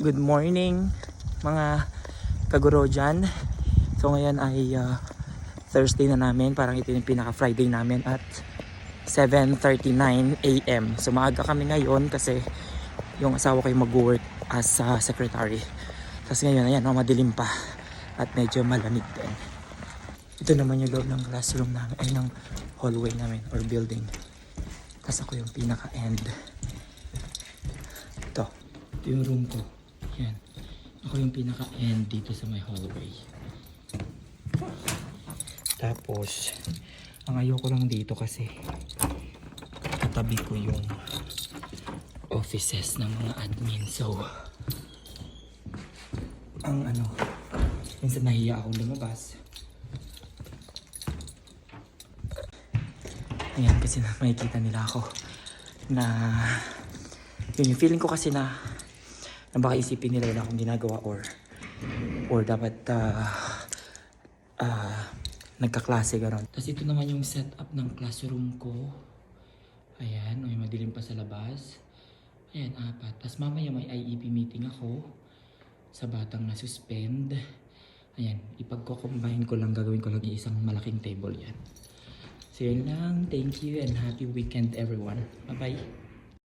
Good morning mga kaguro dyan. So ngayon ay uh, Thursday na namin. Parang ito yung pinaka-Friday namin at 7.39 a.m. So maaga kami ngayon kasi yung asawa ko mag-work as uh, secretary. Tapos ngayon, ayan, oh, madilim pa at medyo malamig din. Ito naman yung loob ng classroom namin, ay ng hallway namin or building. Tapos ako yung pinaka-end. Ito. Ito yung room ko. Yan. Ako yung pinaka-end dito sa my hallway. Tapos, ang ayoko lang dito kasi katabi ko yung offices ng mga admin. So, ang ano, minsan nahiya akong lumabas. Ayan, kasi makikita nila ako na yun yung feeling ko kasi na na baka isipin nila wala akong ginagawa or or dapat ah ah, nagkaklase gano'n. Tapos ito naman yung setup ng classroom ko. Ayan, may madilim pa sa labas. Ayan, apat. Tapos mamaya may IEP meeting ako sa batang na suspend. Ayan, ipagko-combine ko lang, gagawin ko lang isang malaking table yan. So yun lang, thank you and happy weekend everyone. Bye-bye.